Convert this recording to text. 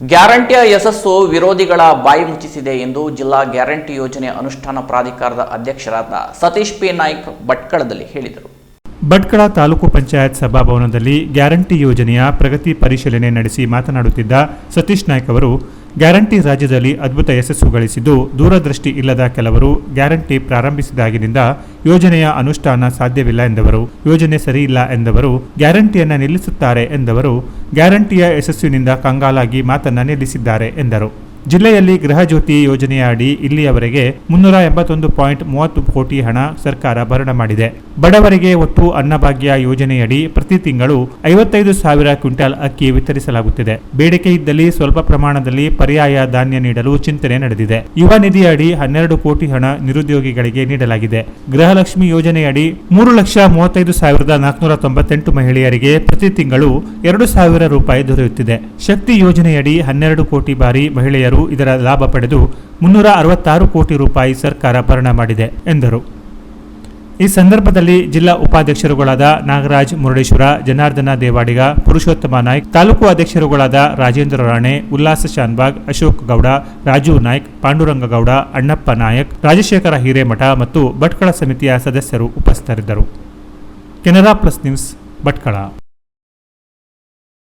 ಗ್ಯಾರಂಟಿಯ ಯಶಸ್ಸು ವಿರೋಧಿಗಳ ಬಾಯಿ ಮುಚ್ಚಿಸಿದೆ ಎಂದು ಜಿಲ್ಲಾ ಗ್ಯಾರಂಟಿ ಯೋಜನೆ ಅನುಷ್ಠಾನ ಪ್ರಾಧಿಕಾರದ ಅಧ್ಯಕ್ಷರಾದ ಸತೀಶ್ ಪಿ. ನಾಯ್ಕ್ ಭಟ್ಕಳದಲ್ಲಿ ಹೇಳಿದರು. ಭಟ್ಕಳ ತಾಲೂಕು ಪಂಚಾಯತ್ ಸಭಾಭವನದಲ್ಲಿ ಗ್ಯಾರಂಟಿ ಯೋಜನೆಯ ಪ್ರಗತಿ ಪರಿಶೀಲನೆ ನಡೆಸಿ ಮಾತನಾಡುತ್ತಿದ್ದ ಸತೀಶ್ ನಾಯ್ಕ್ ಅವರು ಗ್ಯಾರಂಟಿ ರಾಜ್ಯದಲ್ಲಿ ಅದ್ಭುತ ಯಶಸ್ಸು ಗಳಿಸಿದ್ದು ದೂರದೃಷ್ಟಿ ಇಲ್ಲದ ಕೆಲವರು ಗ್ಯಾರಂಟಿ ಪ್ರಾರಂಭಿಸಿದಾಗಿನಿಂದ ಯೋಜನೆಯ ಅನುಷ್ಠಾನ ಸಾಧ್ಯವಿಲ್ಲ ಎಂದವರು, ಯೋಜನೆ ಸರಿಯಿಲ್ಲ ಎಂದವರು, ಗ್ಯಾರಂಟಿಯನ್ನು ನಿಲ್ಲಿಸುತ್ತಾರೆ ಎಂದವರು, ಗ್ಯಾರಂಟಿಯ ಯಶಸ್ಸಿನಿಂದ ಕಂಗಾಲಾಗಿ ಮಾತನ್ನ ನಿಲ್ಲಿಸಿದ್ದಾರೆ ಎಂದರು. ಜಿಲ್ಲೆಯಲ್ಲಿ ಗೃಹ ಜ್ಯೋತಿ ಯೋಜನೆಯ ಅಡಿ ಇಲ್ಲಿಯವರೆಗೆ ಮುನ್ನೂರ ಎಂಬತ್ತೊಂದು ಪಾಯಿಂಟ್ ಮೂವತ್ತು ಕೋಟಿ ಹಣ ಸರ್ಕಾರ ಭರಣ ಮಾಡಿದೆ. ಬಡವರಿಗೆ ಒಟ್ಟು ಅನ್ನಭಾಗ್ಯ ಯೋಜನೆಯಡಿ ಪ್ರತಿ ತಿಂಗಳು ಐವತ್ತೈದು ಸಾವಿರ ಕ್ವಿಂಟಾಲ್ ಅಕ್ಕಿ ವಿತರಿಸಲಾಗುತ್ತಿದೆ. ಬೇಡಿಕೆ ಇದ್ದಲ್ಲಿ ಸ್ವಲ್ಪ ಪ್ರಮಾಣದಲ್ಲಿ ಪರ್ಯಾಯ ಧಾನ್ಯ ನೀಡಲು ಚಿಂತನೆ ನಡೆದಿದೆ. ಯುವ ನಿಧಿ ಅಡಿ ಹನ್ನೆರಡು ಕೋಟಿ ಹಣ ನಿರುದ್ಯೋಗಿಗಳಿಗೆ ನೀಡಲಾಗಿದೆ. ಗೃಹಲಕ್ಷ್ಮಿ ಯೋಜನೆಯಡಿ ಮೂರು ಲಕ್ಷ ಮೂವತ್ತೈದು ಸಾವಿರದ ನಾಲ್ಕುನೂರ ತೊಂಬತ್ತೆಂಟು ಮಹಿಳೆಯರಿಗೆ ಪ್ರತಿ ತಿಂಗಳು ಎರಡು ಸಾವಿರ ರೂಪಾಯಿ ದೊರೆಯುತ್ತಿದೆ. ಶಕ್ತಿ ಯೋಜನೆಯಡಿ ಹನ್ನೆರಡು ಕೋಟಿ ಬಾರಿ ಮಹಿಳೆಯರು ಇದರ ಲಾಭ ಪಡೆದು ಮುನ್ನೂರ ಅರವತ್ತಾರು ಕೋಟಿ ರೂಪಾಯಿ ಸರ್ಕಾರ ಭರಣ ಮಾಡಿದೆ ಎಂದರು. ಈ ಸಂದರ್ಭದಲ್ಲಿ ಜಿಲ್ಲಾ ಉಪಾಧ್ಯಕ್ಷರುಗಳಾದ ನಾಗರಾಜ್ ಮುರುಡೇಶ್ವರ, ಜನಾರ್ದನ ದೇವಾಡಿಗ, ಪುರುಷೋತ್ತಮ ನಾಯ್ಕ್, ತಾಲೂಕು ಅಧ್ಯಕ್ಷರುಗಳಾದ ರಾಜೇಂದ್ರ ರಾಣೆ, ಉಲ್ಲಾಸ ಶಾನ್ಬಾಗ್, ಅಶೋಕ್ ಗೌಡ, ರಾಜು ನಾಯ್ಕ್ ಪಾಂಡುರಂಗ ಗೌಡ ಅಣ್ಣಪ್ಪ ನಾಯಕ್, ರಾಜಶೇಖರ ಹಿರೇಮಠ ಮತ್ತು ಭಟ್ಕಳ ಸಮಿತಿಯ ಸದಸ್ಯರು ಉಪಸ್ಥಿತರಿದ್ದರು. Canara plus news Bhatkal.